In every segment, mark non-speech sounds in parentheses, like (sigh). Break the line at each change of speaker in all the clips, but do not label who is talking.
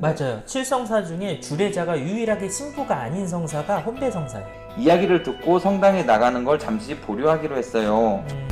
맞아요. 칠성사 중에 주례자가 유일하게 신부가 아닌 성사가 혼배 성사예요.
이야기를 듣고 성당에 나가는 걸 잠시 보류하기로 했어요.
음,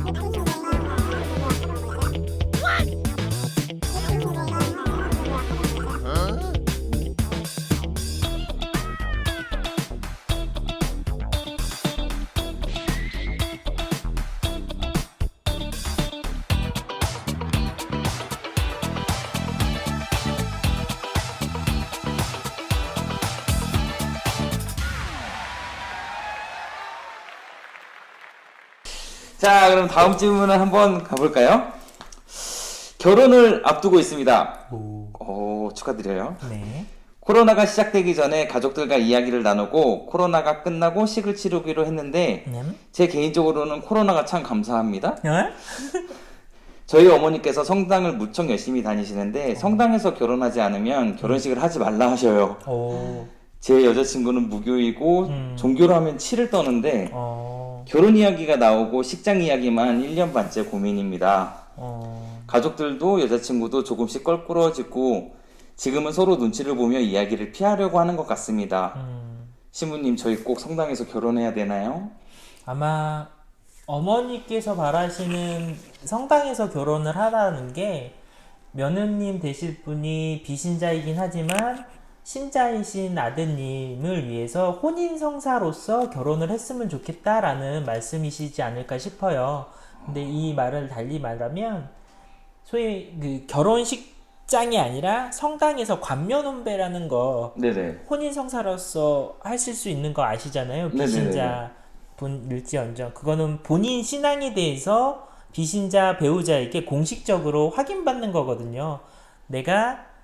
그럼 다음 질문을 한번 가볼까요? 결혼을 앞두고 있습니다.
오,
오, 축하드려요.
네.
코로나가 시작되기 전에 가족들과 이야기를 나누고 코로나가 끝나고 식을 치르기로 했는데
음?
제 개인적으로는 코로나가 참 감사합니다.
어?
저희 어머니께서 성당을 무척 열심히 다니시는데 성당에서 결혼하지 않으면 결혼식을 하지 말라 하셔요.
오,
제 여자친구는 무교이고
음.
종교로 하면 치를 떠는데
어,
결혼 이야기가 나오고 식장 이야기만 1년 반째 고민입니다.
어,
가족들도 여자친구도 조금씩 껄끄러워지고 지금은 서로 눈치를 보며 이야기를 피하려고 하는 것 같습니다.
음.
신부님 저희 꼭 성당에서 결혼해야 되나요?
아마 어머니께서 바라시는 성당에서 결혼을 하라는 게 며느님 되실 분이 비신자이긴 하지만 신자이신 아드님을 위해서 혼인 성사로서 결혼을 했으면 좋겠다라는 말씀이시지 않을까 싶어요. 근데 이 말을 달리 말하면 소위 그 결혼식장이 아니라 성당에서 관면혼배라는 거
네네.
혼인 성사로서 하실 수 있는 거 아시잖아요. 비신자 분 일지언정 그거는 본인 신앙에 대해서 비신자 배우자에게 공식적으로 확인받는 거거든요. 내가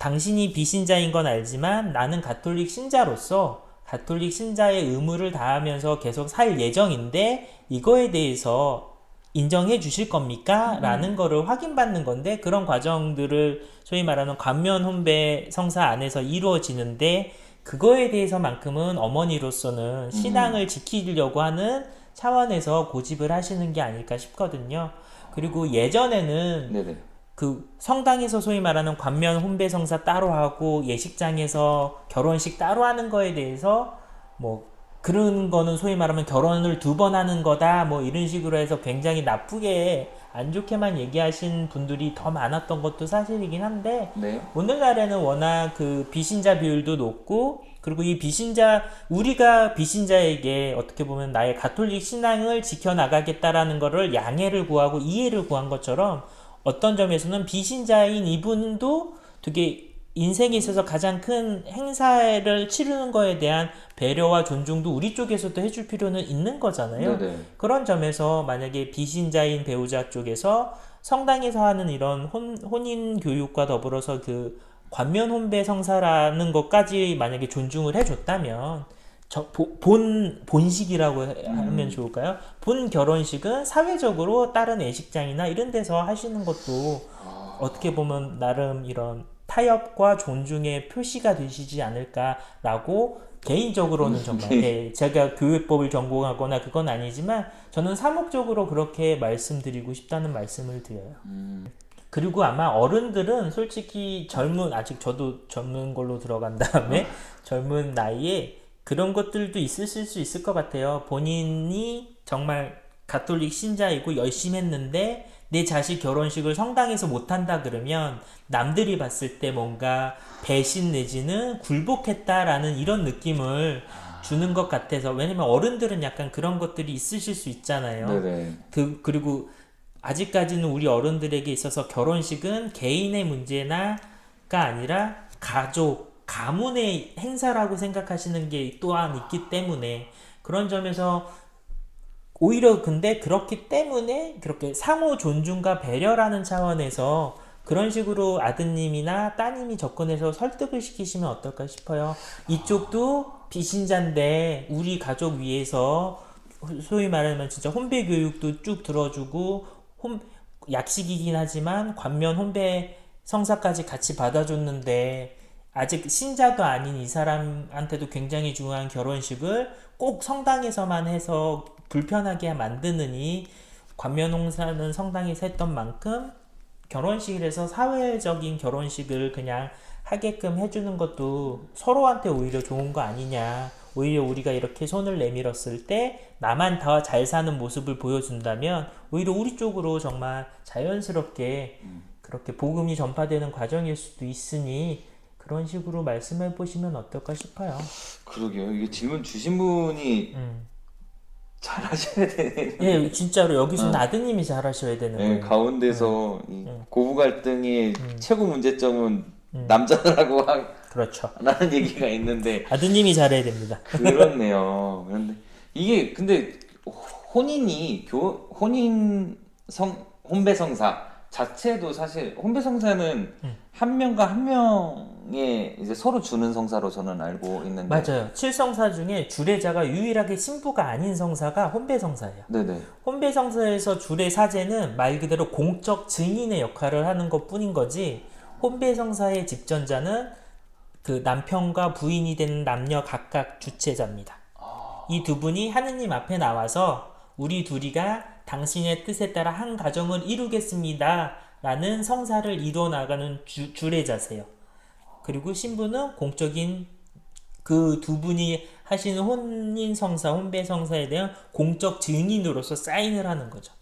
당신이 비신자인 건 알지만 나는 가톨릭 신자로서 가톨릭 신자의 의무를 다하면서 계속 살 예정인데 이거에 대해서 인정해 주실 겁니까? 라는 거를 확인받는 건데 그런 과정들을 소위 말하는 관면 혼배 성사 안에서 이루어지는데 그거에 대해서만큼은 어머니로서는 신앙을 지키려고 하는 차원에서 고집을 하시는 게 아닐까 싶거든요. 그리고 예전에는
네네.
그 성당에서 소위 말하는 관면 혼배 성사 따로 하고 예식장에서 결혼식 따로 하는 거에 대해서 뭐 그런 거는 소위 말하면 결혼을 두 번 하는 거다 뭐 이런 식으로 해서 굉장히 나쁘게 안 좋게만 얘기하신 분들이 더 많았던 것도 사실이긴 한데
네.
오늘날에는 워낙 그 비신자 비율도 높고 그리고 이 비신자 우리가 비신자에게 어떻게 보면 나의 가톨릭 신앙을 지켜나가겠다라는 거를 양해를 구하고 이해를 구한 것처럼 어떤 점에서는 비신자인 이분도 되게 인생에 있어서 가장 큰 행사를 치르는 거에 대한 배려와 존중도 우리 쪽에서도 해줄 필요는 있는 거잖아요.
네네.
그런 점에서 만약에 비신자인 배우자 쪽에서 성당에서 하는 이런 혼, 혼인 교육과 더불어서 그 관면 혼배 성사라는 것까지 만약에 존중을 해줬다면 저, 보- 본 본식이라고 해- 하면 좋을까요? 본 결혼식은 사회적으로 다른 예식장이나 이런 데서 하시는 것도 어떻게 보면 나름 이런 타협과 존중의 표시가 되시지 않을까라고 개인적으로는 정말 (laughs) 예, 제가 교육법을 전공하거나 그건 아니지만 저는 사목적으로 그렇게 말씀드리고 싶다는 말씀을 드려요. 그리고 아마 어른들은 솔직히 젊은 아직 저도 젊은 걸로 들어간 다음에 젊은 나이에 그런 것들도 있으실 수 있을 것 같아요. 본인이 정말 가톨릭 신자이고 열심히 했는데 내 자식 결혼식을 성당에서 못한다 그러면 남들이 봤을 때 뭔가 배신 내지는 굴복했다라는 이런 느낌을 주는 것 같아서 왜냐면 어른들은 약간 그런 것들이 있으실 수 있잖아요.
네네.
그 그리고 아직까지는 우리 어른들에게 있어서 결혼식은 개인의 문제나가 아니라 가족, 가문의 행사라고 생각하시는 게 또한 있기 때문에 그런 점에서 오히려 근데 그렇기 때문에 그렇게 상호 존중과 배려라는 차원에서 그런 식으로 아드님이나 따님이 접근해서 설득을 시키시면 어떨까 싶어요. 이쪽도 비신자인데 우리 가족 위해서 소위 말하면 진짜 혼배 교육도 쭉 들어주고 혼 약식이긴 하지만 관면 혼배 성사까지 같이 받아줬는데 아직 신자도 아닌 이 사람한테도 굉장히 중요한 결혼식을 꼭 성당에서만 해서 불편하게 만드느니 관면 홍사는 성당에서 했던 만큼 결혼식에서 사회적인 결혼식을 그냥 하게끔 해주는 것도 서로한테 오히려 좋은 거 아니냐. 오히려 우리가 이렇게 손을 내밀었을 때 나만 더 잘 사는 모습을 보여준다면 오히려 우리 쪽으로 정말 자연스럽게 그렇게 복음이 전파되는 과정일 수도 있으니 그런 식으로 말씀해 보시면 어떨까 싶어요.
그러게요. 이게 질문 주신 분이
음.
잘 하셔야 되는.
예, 진짜로 여기서는 아드님이 잘 하셔야 되는
네,
거예요.
가운데서 이 고부 갈등의
음.
최고 문제점은 남자라고 하-
그렇죠.
라는 얘기가 있는데 (laughs)
아드님이 잘해야 됩니다.
그렇네요. 그런데 이게 근데 혼인이 교 혼인 성 혼배 성사 자체도 사실 혼배 성사는
음.
한 명과 한 명의 이제 서로 주는 성사로 저는 알고 있는데
맞아요. 칠성사 중에 주례자가 유일하게 신부가 아닌 성사가 혼배 성사예요.
네네
혼배 성사에서 주례 사제는 말 그대로 공적 증인의 역할을 하는 것 뿐인 거지 혼배 성사의 집전자는 그 남편과 부인이 되는 남녀 각각 주체자입니다. 이 두 분이 하느님 앞에 나와서 우리 둘이가 당신의 뜻에 따라 한 가정을 이루겠습니다. 라는 성사를 이루어 나가는 주, 주례자세요. 그리고 신부는 공적인 그 두 분이 하시는 혼인 성사, 혼배 성사에 대한 공적 증인으로서 사인을 하는 거죠.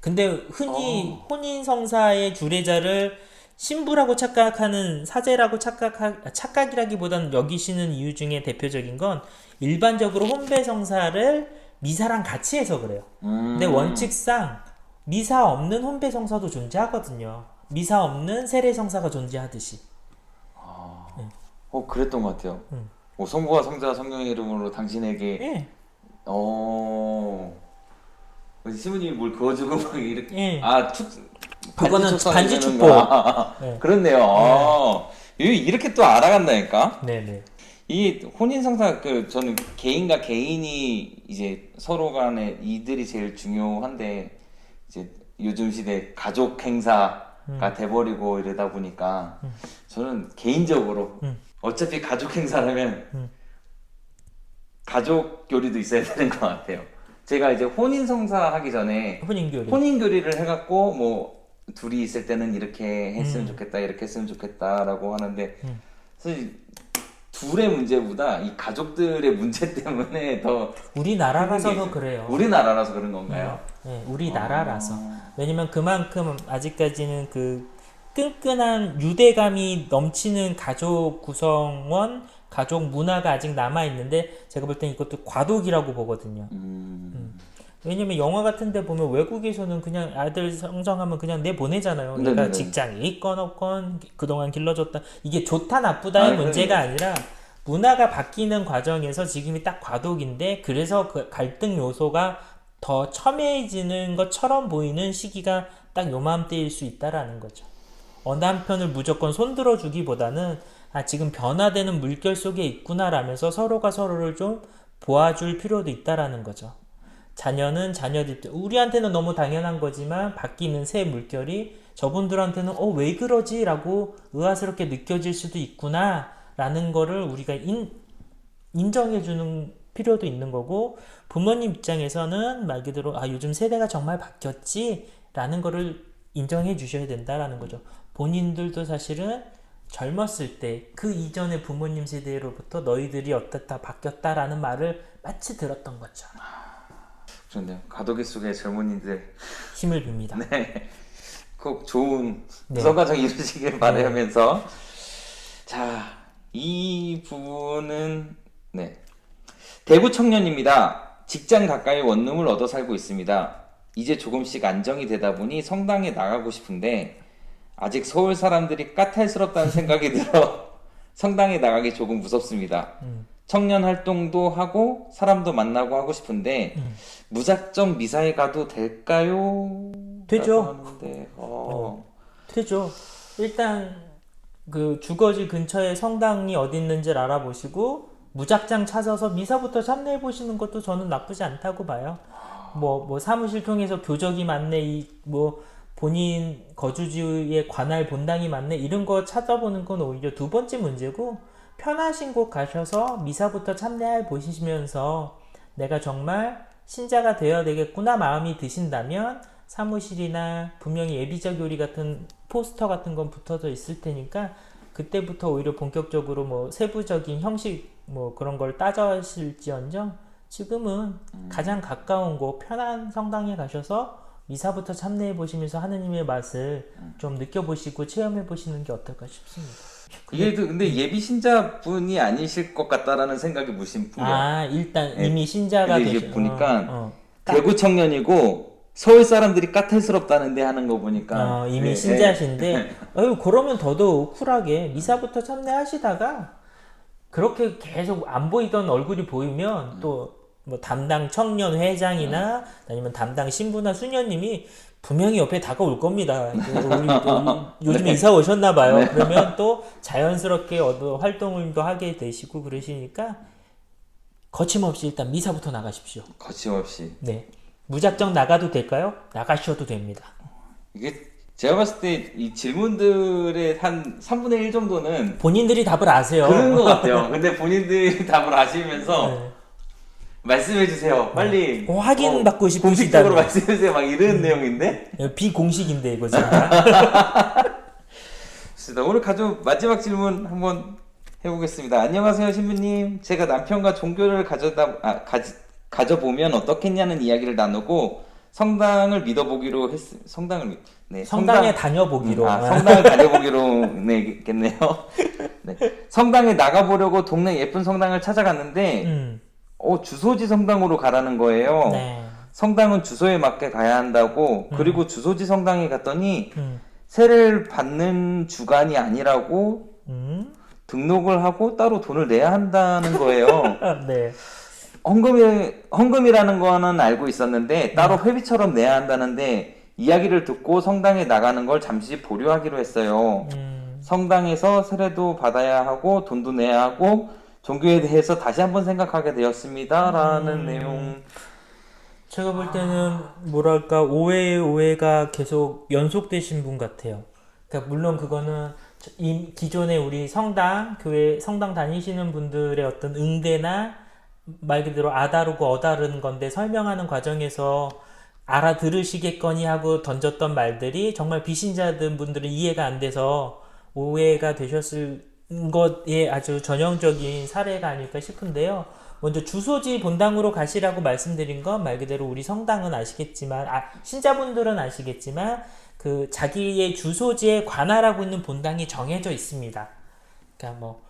근데 흔히 혼인 성사의 주례자를 신부라고 착각하는 사제라고 착각하 착각이라기보다는 여기시는 이유 중에 대표적인 건 일반적으로 혼배 성사를 미사랑 같이 해서 그래요.
음,
근데 원칙상 미사 없는 혼배 성사도 존재하거든요. 미사 없는 세례 성사가 존재하듯이.
어 그랬던 것 같아요.
음.
어, 성부와 성자 성령의 이름으로 당신에게
예.
어 신부님이 뭘 그어주고 막 이렇게
예.
아 축,
그거는 반지 축복.
거야.
네.
그렇네요. 아, 이- 이렇게 또 알아간다니까.
네네.
이 혼인 성사 그 저는 개인과 개인이 이제 서로 간에 이들이 제일 중요한데 이제 요즘 시대 가족 행사가
음.
돼버리고 이러다 보니까 저는 개인적으로
음.
어차피 가족 행사라면
음.
가족 교리도 있어야 되는 것 같아요. 제가 이제 혼인 성사 하기 전에
혼인 교리.
혼인 교리를 해갖고 뭐 둘이 있을 때는 이렇게 했으면
음.
좋겠다 이렇게 했으면 좋겠다라고 하는데
음.
사실 둘의 문제보다 이 가족들의 문제 (laughs) 때문에 더
우리나라라서
힘든 더게
그래요.
우리나라라서 그런 건가요?
네, 우리나라라서.
아.
왜냐면 그만큼 아직까지는 그 끈끈한 유대감이 넘치는 가족 구성원, 가족 문화가 아직 남아 있는데 제가 볼 땐 이것도 과도기라고 보거든요.
음.
왜냐면 영화 같은 데 보면 외국에서는 그냥 아들 성장하면 그냥 내 보내잖아요.
네네네.
내가 직장에 있건 없건 그동안 길러줬다. 이게 좋다 나쁘다의
아니,
문제가 아니라 문화가 바뀌는 과정에서 지금이 딱 과도기인데 그래서 그 갈등 요소가 더 첨예해지는 것처럼 보이는 시기가 딱 요맘때일 수 있다라는 거죠. 어느 한편을 무조건 손들어 주기보다는 아 지금 변화되는 물결 속에 있구나라면서 서로가 서로를 좀 보아줄 필요도 있다라는 거죠. 자녀는 자녀들 우리한테는 너무 당연한 거지만 바뀌는 새 물결이 저분들한테는 어 왜 그러지라고 의아스럽게 느껴질 수도 있구나라는 거를 우리가 인, 인정해 주는 필요도 있는 거고 부모님 입장에서는 말 그대로 아 요즘 세대가 정말 바뀌었지라는 거를 인정해 주셔야 된다라는 거죠. 본인들도 사실은 젊었을 때 그 이전의 부모님 세대로부터 너희들이 어떻다 바뀌었다라는 말을 마치 들었던.
그 런데요. 가도기 속의 젊은이들
힘을 빕니다. (laughs)
네. 꼭 좋은
네.
성가정 이루시길 바라면서 자, 이 부분은 네. 대구 청년입니다. 직장 가까이 원룸을 얻어 살고 있습니다. 이제 조금씩 안정이 되다 보니 성당에 나가고 싶은데 아직 서울 사람들이 까탈스럽다는 생각이 들어 (laughs) 성당에 나가기 조금 무섭습니다.
음.
청년 활동도 하고 사람도 만나고 하고 싶은데
음.
무작정 미사에 가도 될까요?
되죠.
하는데, 어.
되죠. 일단 그 주거지 근처에 성당이 어디 있는지를 알아보시고 무작정 찾아서 미사부터 참여해 보시는 것도 저는 나쁘지 않다고 봐요. 뭐 뭐 사무실 통해서 교적이 맞네 이 뭐 본인 거주지에 관할 본당이 맞네 이런 거 찾아보는 건 오히려 두 번째 문제고 편하신 곳 가셔서 미사부터 참여해 보시면서 내가 정말 신자가 되어야 되겠구나 마음이 드신다면 사무실이나 분명히 예비자 교리 같은 포스터 같은 건 붙어져 있을 테니까 그때부터 오히려 본격적으로 뭐 세부적인 형식 뭐 그런 걸 따져실지언정 지금은 가장 가까운 곳 편한 성당에 가셔서 미사부터 참여해 보시면서 하느님의 맛을 좀 느껴보시고 체험해 보시는 게 어떨까 싶습니다.
이게 또 근데 예비 신자 분이 아니실 것 같다라는 생각이 무심 뿐이에요.
아 일단
예.
이미 신자가
근데 이게 보니까
어, 어.
대구 청년이고 서울 사람들이 까탈스럽다는데 하는 거 보니까
어, 이미
예,
신자신데 어유 그러면 더더욱 쿨하게 미사부터 참여하시다가 그렇게 계속 안 보이던 얼굴이 보이면 또 뭐 담당 청년 회장이나 아니면 담당 신부나 수녀님이 분명히 옆에 다가올 겁니다. (laughs) 우리 또 요즘에 이사 오셨나 봐요. 그러면 또 (laughs) 자연스럽게 어떤 활동을 또 하게 되시고 그러시니까 거침없이 일단 미사부터 나가십시오.
예, 거침없이
네. 무작정 나가도 될까요? 나가셔도 됩니다.
이게 제가 봤을 때 이 질문들의 한 3분의 1 정도는
본인들이 답을 아세요.
그런 것 같아요. (laughs) 근데 본인들이 답을 아시면서
네.
말씀해 주세요. 빨리
어, 확인 받고 싶으시다는
공식적으로 (laughs)
거.
말씀해 주세요. 막 이런 내용인데.
비공식인데 이거 진짜. (laughs)
좋습니다. 오늘 가져 마지막 질문 한번 해보겠습니다. 안녕하세요, 신부님. 제가 남편과 종교를 가져다 아, 가지, 가져보면 어떻겠냐는 이야기를 나누고 성당을 믿어보기로 했. 성당을 믿. 네,
성당에
성당-
다녀보기로.
아, 성당을 다녀보기로 네,겠네요. 네. 성당에 나가보려고 동네 예쁜 성당을 찾아갔는데
음,
어, 주소지 성당으로 가라는 거예요.
네.
성당은 주소에 맞게 가야 한다고. 그리고 주소지 성당에 갔더니
음,
세를 받는 주간이 아니라고
음,
등록을 하고 따로 돈을 내야 한다는 거예요.
아, (laughs) 네.
헌금이 헌금이라는 거는 알고 있었는데 따로 회비처럼 내야 한다는데 이야기를 듣고 성당에 나가는 걸 잠시 보류하기로 했어요.
음,
성당에서 세례도 받아야 하고 돈도 내야 하고 종교에 대해서 다시 한번 생각하게 되었습니다라는
음.
내용.
제가 볼 때는 뭐랄까 오해의 오해가 계속 연속되신 분 같아요. 그러니까 물론 그거는 이 기존에 우리 성당 교회 성당 다니시는 분들의 어떤 응대나 말 그대로 아다르고 어다른 건데 설명하는 과정에서 알아들으시겠거니 하고 던졌던 말들이 정말 비신자들 분들은 이해가 안 돼서 오해가 되셨을 것에 아주 전형적인 사례가 아닐까 싶은데요. 먼저 주소지 본당으로 가시라고 말씀드린 건 말 그대로 우리 성당은 아시겠지만 아, 신자분들은 아시겠지만 그 자기의 주소지에 관할하고 있는 본당이 정해져 있습니다. 그러니까 뭐 예,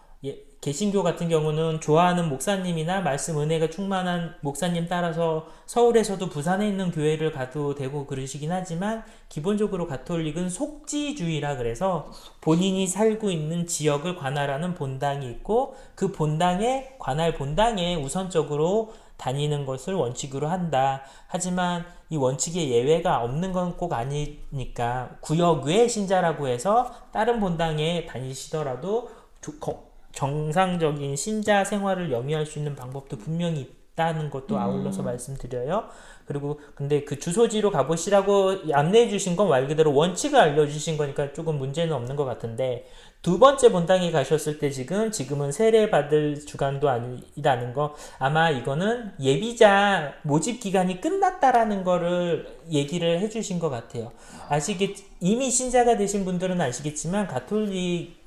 개신교 같은 경우는 좋아하는 목사님이나 말씀 은혜가 충만한 목사님 따라서 서울에서도 부산에 있는 교회를 가도 되고 그러시긴 하지만 기본적으로 가톨릭은 속지주의라 그래서 본인이 살고 있는 지역을 관할하는 본당이 있고 그 본당에 관할 본당에 우선적으로 다니는 것을 원칙으로 한다. 하지만 이 원칙에 예외가 없는 건 꼭 아니니까 구역 외 신자라고 해서 다른 본당에 다니시더라도 조- 거- 정상적인 신자 생활을 영위할 수 있는 방법도 분명히 있다는 것도 아울러서 말씀드려요. 그리고 근데 그 주소지로 가보시라고 안내해 주신 건 말 그대로 원칙을 알려주신 거니까 조금 문제는 없는 것 같은데 두 번째 본당에 가셨을 때 지금 지금은 세례 받을 주간도 아니라는 거 아마 이거는 예비자 모집 기간이 끝났다라는 거를 얘기를 해주신 것 같아요. 아시겠 이미 신자가 되신 분들은 아시겠지만 가톨릭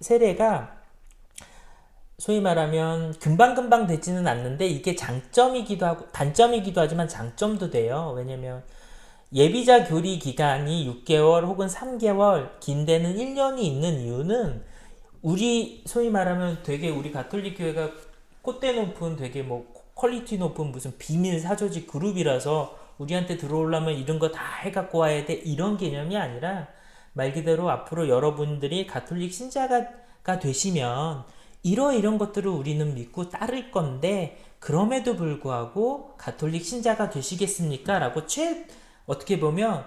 세례가 소위 말하면 금방금방 되지는 않는데 이게 장점이기도 하고 단점이기도 하지만 장점도 돼요. 왜냐면 예비자 교리 기간이 6개월 혹은 3개월 긴 데는 1년이 있는 이유는 우리 소위 말하면 되게 우리 가톨릭 교회가 콧대 높은 되게 뭐 퀄리티 높은 무슨 비밀 사조직 그룹이라서 우리한테 들어오려면 이런 거 다 해갖고 와야 돼 이런 개념이 아니라 말 그대로 앞으로 여러분들이 가톨릭 신자가 되시면 이러 이런 것들을 우리는 믿고 따를 건데 그럼에도 불구하고 가톨릭 신자가 되시겠습니까? 라고 최 어떻게 보면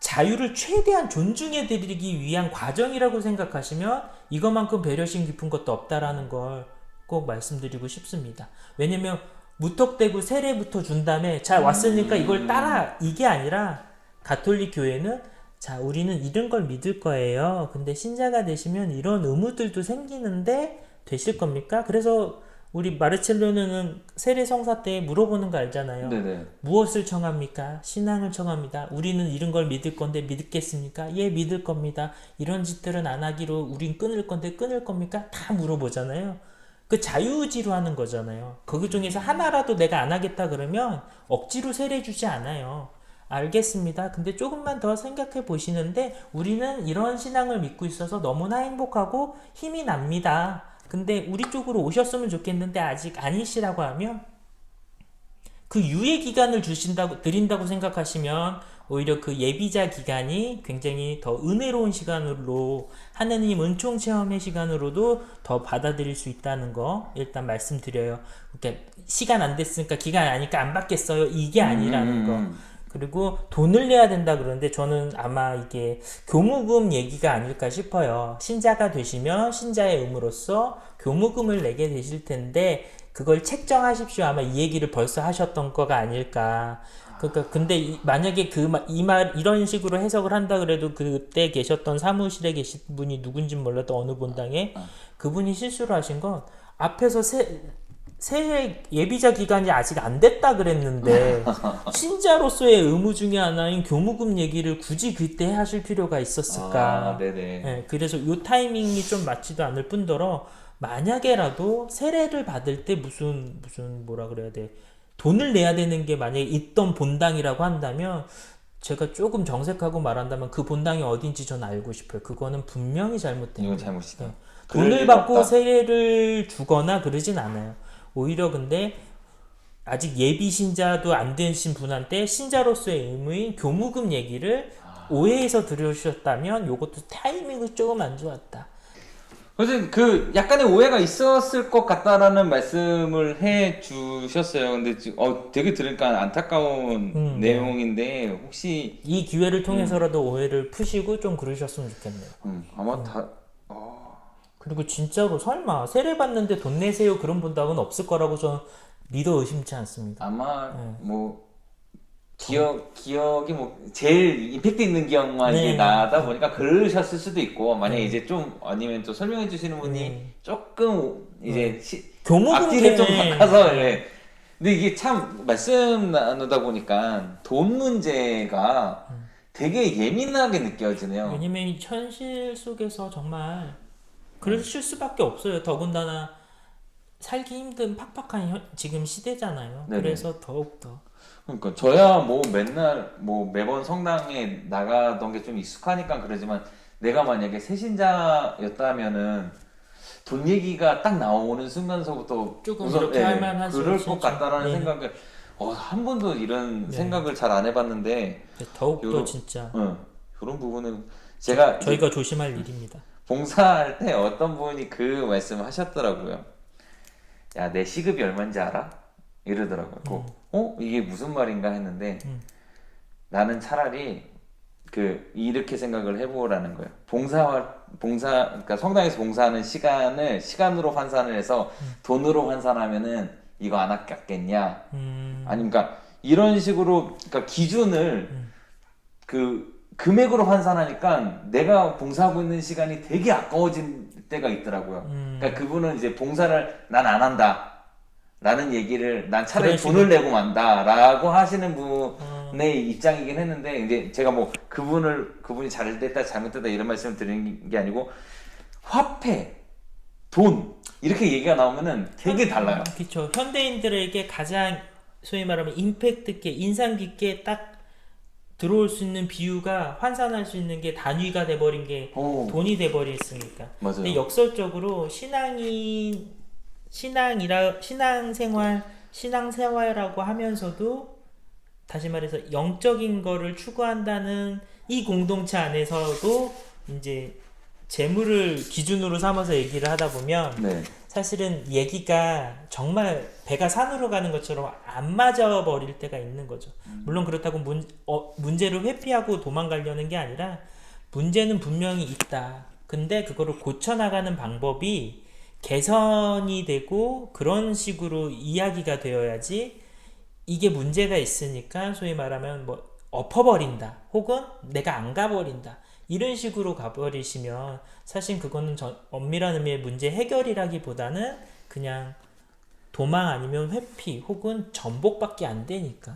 자유를 최대한 존중해 드리기 위한 과정이라고 생각하시면 이것만큼 배려심 깊은 것도 없다라는 걸 꼭 말씀드리고 싶습니다. 왜냐면 무턱대고 세례부터 준 다음에 자 왔으니까 이걸 따라 이게 아니라 가톨릭 교회는 자 우리는 이런 걸 믿을 거예요. 근데 신자가 되시면 이런 의무들도 생기는데 되실 겁니까? 그래서 우리 마르첼로는 세례 성사 때 물어보는 거 알잖아요.
네네.
무엇을 청합니까? 신앙을 청합니다. 우리는 이런 걸 믿을 건데 믿겠습니까? 예, 믿을 겁니다. 이런 짓들은 안 하기로 우린 끊을 건데 끊을 겁니까? 다 물어보잖아요. 그 자유의지로 하는 거잖아요. 그 중에서 하나라도 내가 안 하겠다 그러면 억지로 세례 주지 않아요. 알겠습니다. 근데 조금만 더 생각해 보시는데 우리는 이런 신앙을 믿고 있어서 너무나 행복하고 힘이 납니다. 근데 우리 쪽으로 오셨으면 좋겠는데 아직 아니시라고 하면 그 유예 기간을 주신다고 드린다고 생각하시면 오히려 그 예비자 기간이 굉장히 더 은혜로운 시간으로 하느님 은총 체험의 시간으로도 더 받아들일 수 있다는 거 일단 말씀드려요. 그러니까 시간 안 됐으니까 기간 아니까 안 받겠어요. 이게 아니라는 거.
음.
그리고 돈을 내야 된다 그러는데 저는 아마 이게 교무금 얘기가 아닐까 싶어요. 신자가 되시면 신자의 의무로서 교무금을 내게 되실 텐데 그걸 책정하십시오. 아마 이 얘기를 벌써 하셨던 거가 아닐까. 그러니까 근데 이- 만약에 그 이 말 이런 식으로 해석을 한다 그래도 그때 계셨던 사무실에 계신 분이 누군지 몰라도 어느 본당에 그분이 실수를 하신 건 앞에서 세 새해 예비자 기간이 아직 안 됐다 그랬는데 (laughs) 신자로서의 의무 중에 하나인 교무금 얘기를 굳이 그때 하실 필요가 있었을까?
아, 네네.
예, 그래서 요 타이밍이 좀 맞지도 않을 뿐더러 만약에라도 세례를 받을 때 무슨 무슨 뭐라 그래야 돼 돈을 내야 되는 게 만약에 있던 본당이라고 한다면 제가 조금 정색하고 말한다면 그 본당이 어딘지 전 알고 싶어요. 그거는 분명히 잘못된
이건. 잘못이다.
네. 돈을 받고. 세례를 주거나 그러진 않아요. 오히려 근데 아직 예비 신자도 안 되신 분한테 신자로서의 의무인 교무금 얘기를 오해해서 들으셨다면 요것도 타이밍이 조금 안 좋았다.
그래서 그 약간의 오해가 있었을 것 같다라는 말씀을 해 주셨어요. 근데 지금 어 되게 들으니까 안타까운
음, 네.
내용인데 혹시
이 기회를 통해서라도 오해를 푸시고 좀 그러셨으면 좋겠네요.
음, 아마 다 어,
그리고 진짜로 설마 세례 받는데 돈 내세요 그런 분당은 없을 거라고 저는 믿어 의심치 않습니다.
아마
네.
뭐 기억 기억이 뭐 제일 임팩트 있는 기억만
네.
이제 나다 보니까 그러셨을 수도 있고 만약에 이제 좀 아니면 또 설명해 주시는 분이
네.
조금 이제 시,
교무금
앞뒤를 좀
때문에-
바꿔서 예. 근데 이게 참 말씀 나누다 보니까 돈 문제가 되게 예민하게 느껴지네요.
왜냐면 이 현실 속에서 정말 그러실 수밖에 없어요. 더군다나 살기 힘든 팍팍한 현- 지금 시대잖아요.
네네.
그래서 더욱 더
그러니까 저야 뭐 맨날 뭐 매번 성당에 나가던 게 좀 익숙하니까 그러지만 내가 만약에 새신자였다면은 돈 얘기가 딱 나오는 순간서부터
조금 이렇게 할 만한
그럴 것 같다라는.
네.
생각을 어, 한 번도 이런
네.
생각을 잘 안 해봤는데
더욱 더
요런-
진짜
어, 그런 부분은 제가 이제
저희가 조심할 일입니다.
봉사할 때 어떤 분이 그 말씀을 하셨더라고요. 야, 내 시급이 얼마인지 알아? 이러더라고요. 그, 어? 이게 무슨 말인가 했는데
음.
나는 차라리 그 이렇게 생각을 해보라는 거예요. 봉사 봉사 그러니까 성당에서 봉사하는 시간을 시간으로 환산을 해서 돈으로 환산하면은 이거 안 아깝겠냐?
음,
아니 그러니까 이런 식으로 그러니까 기준을
음.
그 금액으로 환산하니까 내가 봉사하고 있는 시간이 되게 아까워진 때가 있더라고요.
음.
그러니까 그분은 이제 봉사를 난 안 한다. 라는 얘기를 난 차라리 돈을 내고 만다 라고 하시는
어,
분의 입장이긴 했는데 이제 제가 뭐 그분을 그분이 잘됐다 잘못됐다 이런 말씀을 드리는 게 아니고 화폐, 돈 이렇게 얘기가 나오면은 되게 달라요.
그렇죠. 현대인들에게 가장 소위 말하면 임팩트 있게 인상 깊게 딱 들어올 수 있는 비유가 환산할 수 있는 게 단위가 돼버린 게
오,
돈이 돼버렸으니까.
맞아요.
근데 역설적으로 신앙이 신앙이라 신앙생활 신앙생활이라고 하면서도 다시 말해서 영적인 거를 추구한다는 이 공동체 안에서도 이제 재물을 기준으로 삼아서 얘기를 하다 보면
네.
사실은 얘기가 정말 배가 산으로 가는 것처럼 안 맞아 버릴 때가 있는 거죠. 물론 그렇다고 문, 어, 문제를 회피하고 도망가려는 게 아니라 문제는 분명히 있다. 근데 그거를 고쳐나가는 방법이 개선이 되고 그런 식으로 이야기가 되어야지 이게 문제가 있으니까 소위 말하면 뭐 엎어버린다 혹은 내가 안 가버린다 이런 식으로 가버리시면 사실 그거는 전, 엄밀한 의미의 문제 해결이라기보다는 그냥 도망 아니면 회피 혹은 전복밖에 안 되니까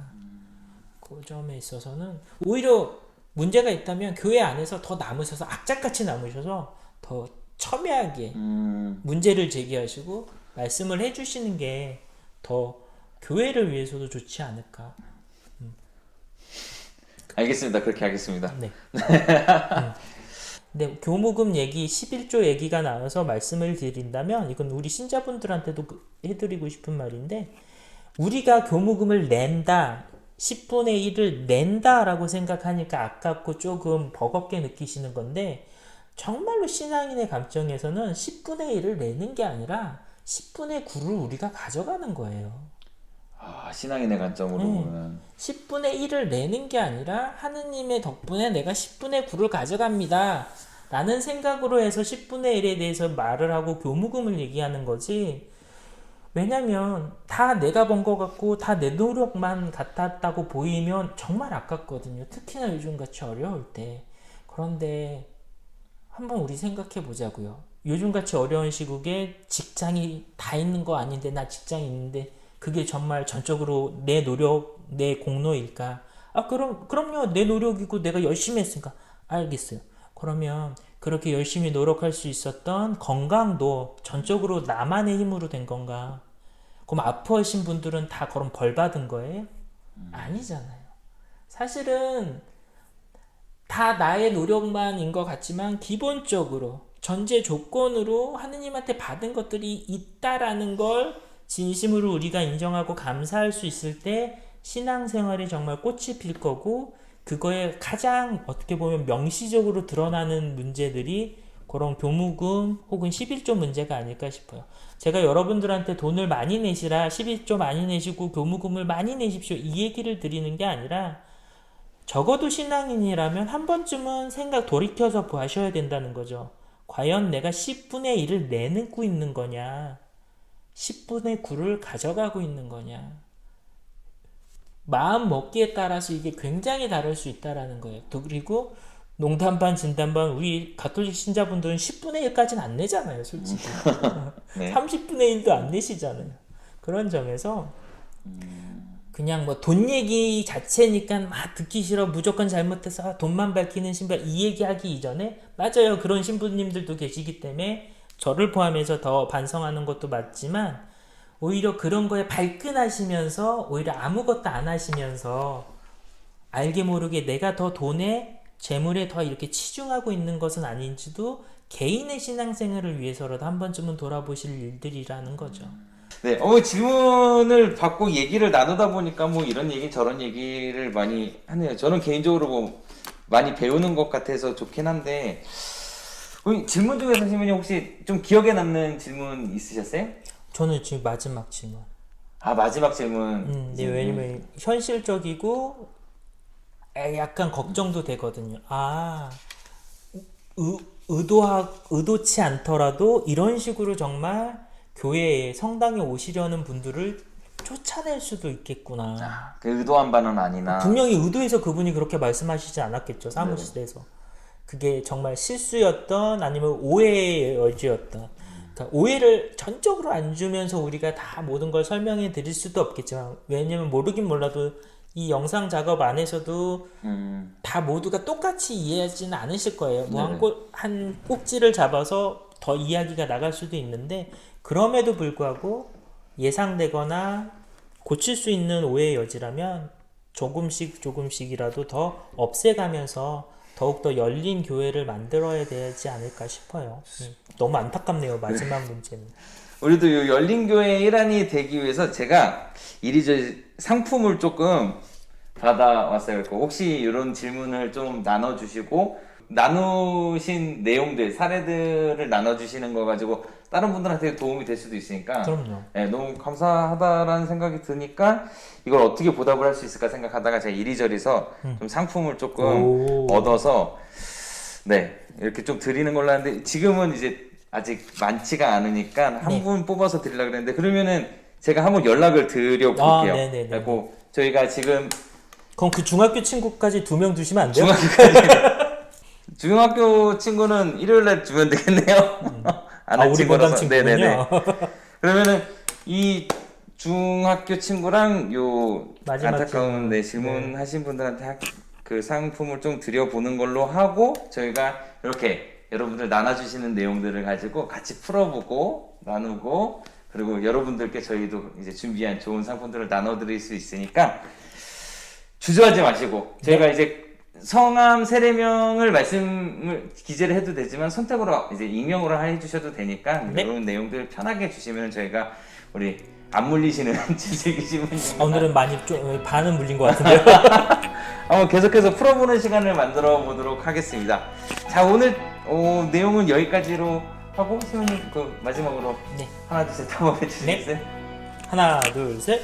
그 점에 있어서는 오히려 문제가 있다면 교회 안에서 더 남으셔서 악착같이 남으셔서 더 첨예하게
음,
문제를 제기하시고 말씀을 해주시는 게 더 교회를 위해서도 좋지 않을까.
알겠습니다. 그렇게 하겠습니다.
네. 음. (laughs) 네, 교무금 얘기 11조 얘기가 나와서 말씀을 드린다면 이건 우리 신자분들한테도 그- 해드리고 싶은 말인데 우리가 교무금을 낸다 10분의 1을 낸다라고 생각하니까 아깝고 조금 버겁게 느끼시는 건데 정말로 신앙인의 감정에서는 10분의 1을 내는 게 아니라 10분의 9를 우리가 가져가는 거예요.
아, 신앙인의 관점으로
음.
보면
10분의 1을 내는 게 아니라 하느님의 덕분에 내가 10분의 9를 가져갑니다. 라는 생각으로 해서 10분의 1에 대해서 말을 하고 교무금을 얘기하는 거지. 왜냐면 다 내가 번것 같고 다 내 노력만 같았다고 보이면 정말 아깝거든요. 특히나 요즘같이 어려울 때. 그런데 한번 우리 생각해 보자고요. 요즘같이 어려운 시국에 직장이 다 있는 거 아닌데 나 직장 있는데 그게 정말 전적으로 내 노력, 내 공로일까? 아, 그럼, 그럼요. 내 노력이고 내가 열심히 했으니까. 알겠어요. 그러면 그렇게 열심히 노력할 수 있었던 건강도 전적으로 나만의 힘으로 된 건가? 그럼 아파하신 분들은 다 그럼 벌 받은 거예요? 아니잖아요. 사실은 다 나의 노력만인 것 같지만 기본적으로 전제 조건으로 하느님한테 받은 것들이 있다라는 걸 진심으로 우리가 인정하고 감사할 수 있을 때 신앙생활이 정말 꽃이 필 거고 그거에 가장 어떻게 보면 명시적으로 드러나는 문제들이 그런 교무금 혹은 11조 문제가 아닐까 싶어요. 제가 여러분들한테 돈을 많이 내시라 11조 많이 내시고 교무금을 많이 내십시오 이 얘기를 드리는 게 아니라 적어도 신앙인이라면 한 번쯤은 생각 돌이켜서 보셔야 된다는 거죠. 과연 내가 10분의 1을 내놓고 있는 거냐? 10분의 9를 가져가고 있는 거냐? 마음 먹기에 따라서 이게 굉장히 다를 수 있다라는 거예요. 또 그리고 농담 반 진담 반 우리 가톨릭 신자분들은 10분의 1까지는 안 내잖아요, 솔직히. (laughs)
네.
30분의 1도 안 내시잖아요. 그런 점에서 그냥 뭐 돈 얘기 자체니까 막 듣기 싫어 무조건 잘못해서 아, 돈만 밝히는 신발 이 얘기하기 이전에 맞아요 그런 신부님들도 계시기 때문에 저를 포함해서 더 반성하는 것도 맞지만 오히려 그런 거에 발끈하시면서 오히려 아무것도 안 하시면서 알게 모르게 내가 더 돈에 재물에 더 이렇게 치중하고 있는 것은 아닌지도 개인의 신앙생활을 위해서라도 한 번쯤은 돌아보실 일들이라는 거죠.
네, 어, 질문을 받고 얘기를 나누다 보니까 뭐 이런 얘기 저런 얘기를 많이 하네요. 저는 개인적으로 뭐 많이 배우는 것 같아서 좋긴 한데 우리 질문 중에서 선생님이 혹시 좀 기억에 남는 질문 있으셨어요?
저는 지금 마지막 질문.
아 마지막 질문.
음, 네, 왜냐면 현실적이고 에, 약간 걱정도 되거든요. 아, 의, 의도하, 의도치 않더라도 이런 식으로 정말 교회에 성당에 오시려는 분들을 쫓아낼 수도 있겠구나.
아, 그 의도한 바는 아니나.
분명히 의도해서 그분이 그렇게 말씀하시지 않았겠죠 사무실에서 그게 정말 실수였던 아니면 오해의 여지였던 그러니까 오해를 전적으로 안 주면서 우리가 다 모든 걸 설명해 드릴 수도 없겠지만 왜냐면 모르긴 몰라도 이 영상 작업 안에서도
음,
다 모두가 똑같이 이해하지는 않으실 거예요. 뭐
네네.
한, 꼭지를 잡아서 더 이야기가 나갈 수도 있는데 그럼에도 불구하고 예상되거나 고칠 수 있는 오해의 여지라면 조금씩 조금씩이라도 더 없애가면서 더욱더 열린 교회를 만들어야 되지 않을까 싶어요. 음, 너무 안타깝네요. 마지막 문제는.
우리도 이 열린 교회 일환이 되기 위해서 제가 이리저리 상품을 조금 받아왔어요. 그 혹시 이런 질문을 좀 나눠주시고 나누신 내용들 사례들을 나눠주시는 거 가지고 다른 분들한테 도움이 될 수도 있으니까
그럼요.
네, 너무 감사하다라는 생각이 드니까 이걸 어떻게 보답을 할 수 있을까 생각하다가 제가 이리저리서 좀 상품을 조금
오.
얻어서 네 이렇게 좀 드리는 걸로 하는데 지금은 이제 아직 많지가 않으니까 한
네.
분 뽑아서 드리려고 그랬는데 그러면은 제가 한번 연락을 드려
아,
볼게요.
네네네.
그리고 저희가 지금
그럼 그 중학교 친구까지 두명 주시면 안 돼요?
중학교까지 (laughs) 중학교 친구는 일요일날 주면 되겠네요. 안
아,
할
우리
친구라서.
친구군요.
네네네. (laughs) 그러면은 이 중학교 친구랑 요
마지막
안타까운
질문.
네, 질문하신 분들한테 학- 그 상품을 좀 드려보는 걸로 하고 저희가 이렇게 여러분들 나눠주시는 내용들을 가지고 같이 풀어보고 나누고 그리고 여러분들께 저희도 이제 준비한 좋은 상품들을 나눠드릴 수 있으니까 주저하지 마시고 저희가 이제 성함 세례명을 말씀을 기재를 해도 되지만 선택으로 이제 익명으로 해주셔도 되니까
네.
이런 내용들 편하게 주시면 저희가 우리 안 물리시는 (laughs) 신부님
아, 오늘은 (laughs) 많이 좀 반은 물린 것 같은데요. (laughs)
한번 계속해서 풀어보는 시간을 만들어 보도록 하겠습니다. 자 오늘 어, 내용은 여기까지로 하고 수현님 그 마지막으로
네.
하나 둘셋 한번 해주시겠어요?
하나, 둘, 셋.